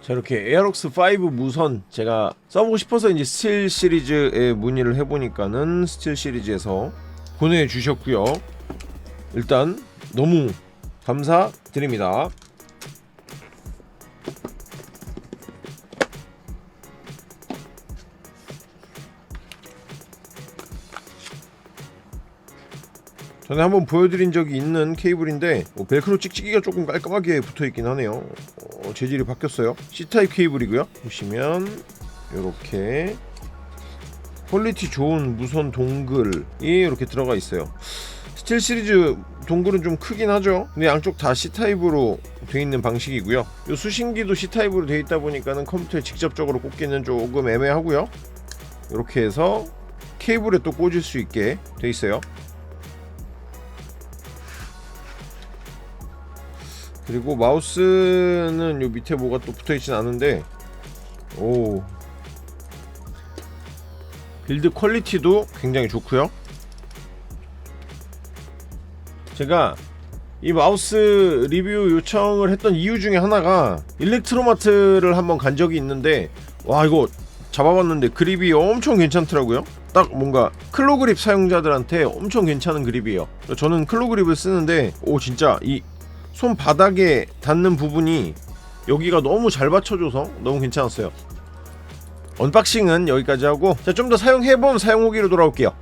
자 이렇게 에어록스 5 무선 제가 써보고 싶어서 이제 스틸 시리즈에 문의를 해보니까는 스틸 시리즈에서 보내주셨고요. 일단 너무 감사드립니다 전에 한번 보여드린 적이 있는 케이블인데 어, 벨크로 찍찍이가 조금 깔끔하게 붙어있긴 하네요. 어, 재질이 바뀌었어요. C타입 케이블이고요. 보시면 이렇게 퀄리티 좋은 무선 동글이 이렇게 들어가 있어요. 스틸 시리즈 동글은 좀 크긴 하죠. 근데 양쪽 다 C타입으로 되어 있는 방식이고요. 이 수신기도 C타입으로 되어 있다 보니까는 컴퓨터에 직접적으로 꽂기는 조금 애매하고요. 이렇게 해서 케이블에 또 꽂을 수 있게 되어 있어요 그리고 마우스는 요 밑에 뭐가 또 붙어있진 않은데 오. 빌드 퀄리티도 굉장히 좋고요. 제가 이 마우스 리뷰 요청을 했던 이유 중에 하나가 일렉트로마트를 한번 간 적이 있는데 와 이거 잡아봤는데 그립이 엄청 괜찮더라고요. 딱 뭔가 클로 그립 사용자들한테 엄청 괜찮은 그립이에요. 저는 클로 그립을 쓰는데 오 진짜 이 손바닥에 닿는 부분이 여기가 너무 잘 받쳐줘서 너무 괜찮았어요. 언박싱은 여기까지 하고 자 좀 더 사용해본 사용 후기로 돌아올게요